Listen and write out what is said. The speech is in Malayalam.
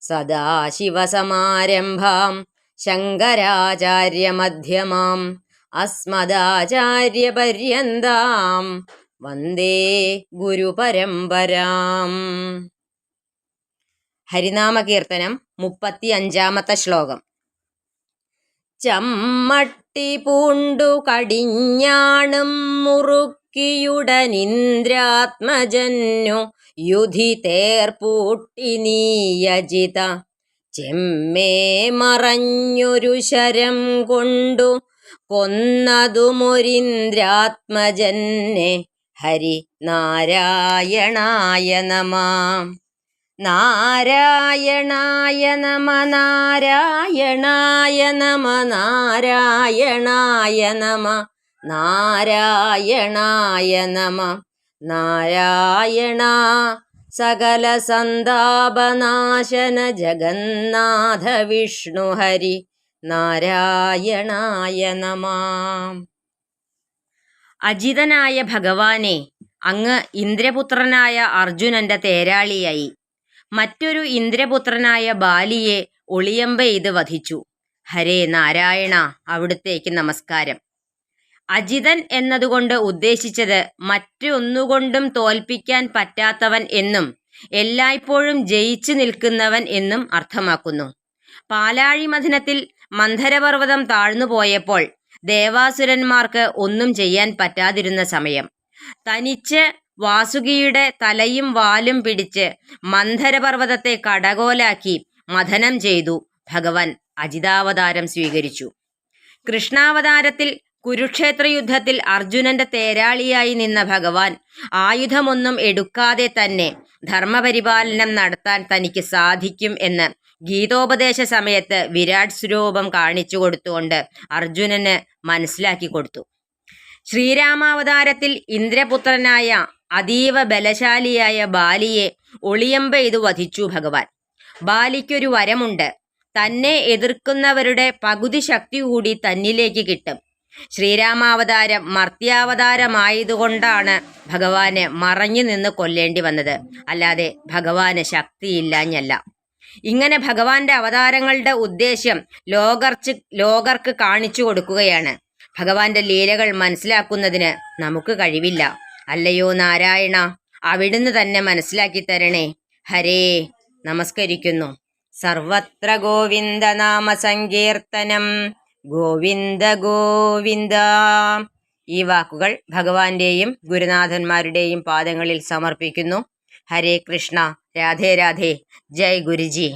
സദാശിവസമാരംഭാം ശങ്കരാചാര്യമധ്യമാം അസ്മദാചാര്യപര്യന്താം വന്ദേ ഗുരുപരമ്പരാം. ഹരിനാമകീർത്തനം മുപ്പത്തി അഞ്ചാമത്തെ ശ്ലോകം. ചമ്മട്ടി പൂണ്ടു കടിഞ്ഞാണും മുറുക്കിയുടനിന്ദ്രാത്മജന്നു യുധി തേർപ്പൂട്ടി നീയജിത. ചെമ്മേ മറഞ്ഞൊരു ശരം കൊണ്ടു കൊന്നതുമൊരിന്ദ്രാത്മജന്നെ. ഹരി നാരായണായ നമ. നാരായണായ നമ നാരായണായ നമ നാരായണായ നമ നാരായണായ നമ. നാരായണ സകല സന്താപനാശന ജഗന്നാഥ വിഷ്ണു ഹരി നാരായണായ നമാം. അജിതനായ ഭഗവാനെ അങ്ങ് ഇന്ദ്രപുത്രനായ അർജുനന്റെ തേരാളിയായി. മറ്റൊരു ഇന്ദ്രപുത്രനായ ബാലിയെ ഒളിയമ്പെയ്ത് വധിച്ചു. ഹരേ നാരായണ അവിടുത്തേക്ക് നമസ്കാരം. അജിതൻ എന്നതുകൊണ്ട് ഉദ്ദേശിച്ചത് മറ്റൊന്നുകൊണ്ടും തോൽപ്പിക്കാൻ പറ്റാത്തവൻ എന്നും എല്ലായ്പ്പോഴും ജയിച്ചു നിൽക്കുന്നവൻ എന്നും അർത്ഥമാക്കുന്നു. പാലാഴി മഥനത്തിൽ മന്ധരപർവതം താഴ്ന്നുപോയപ്പോൾ ദേവാസുരന്മാർക്ക് ഒന്നും ചെയ്യാൻ പറ്റാതിരുന്ന സമയം. തനിച്ച് വാസുകിയുടെ തലയും വാലും പിടിച്ച് മന്ധരപർവതത്തെ കടകോലാക്കി മഥനം ചെയ്തു ഭഗവാൻ അജിതാവതാരം സ്വീകരിച്ചു. കൃഷ്ണാവതാരത്തിൽ കുരുക്ഷേത്ര യുദ്ധത്തിൽ അർജുനന്റെ തേരാളിയായി നിന്ന ഭഗവാൻ ആയുധമൊന്നും എടുക്കാതെ തന്നെ ധർമ്മപരിപാലനം നടത്താൻ തനിക്ക് സാധിക്കും എന്ന് ഗീതോപദേശ സമയത്ത് വിരാട് സ്വരൂപം കാണിച്ചു കൊടുത്തുകൊണ്ട് അർജുനന് മനസ്സിലാക്കി കൊടുത്തു. ശ്രീരാമാവതാരത്തിൽ ഇന്ദ്രപുത്രനായ അതീവ ബലശാലിയായ ബാലിയെ ഒളിയമ്പ ഇത് വധിച്ചു ഭഗവാൻ. ബാലിക്കൊരു വരമുണ്ട്. തന്നെ എതിർക്കുന്നവരുടെ പകുതി ശക്തി കൂടി തന്നിലേക്ക് കിട്ടും. ശ്രീരാമാവതാരം മർത്യാവതാരമായതുകൊണ്ടാണ് ഭഗവാന് മറഞ്ഞു നിന്ന് കൊല്ലേണ്ടി വന്നത്. അല്ലാതെ ഭഗവാന് ശക്തിയില്ലാഞ്ഞല്ല. ഇങ്ങനെ ഭഗവാന്റെ അവതാരങ്ങളുടെ ഉദ്ദേശ്യം ലോകർച്ച് ലോകർക്ക് കാണിച്ചു കൊടുക്കുകയാണ്. ഭഗവാന്റെ ലീലകൾ മനസ്സിലാക്കുന്നതിന് നമുക്ക് കഴിവില്ല. അല്ലയോ നാരായണ അവിടുന്ന് തന്നെ മനസ്സിലാക്കി തരണേ. ഹരേ നമസ്കരിക്കുന്നു. സർവത്ര ഗോവിന്ദ നാമ സങ്കീർത്തനം. ഗോവിന്ദ ഗോവിന്ദ. ഈ വാക്കുകൾ ഭഗവാന്റെയും ഗുരുനാഥന്മാരുടെയും പാദങ്ങളിൽ സമർപ്പിക്കുന്നു. ഹരേ കൃഷ്ണ രാധേ രാധേ ജയ് ഗുരുജി.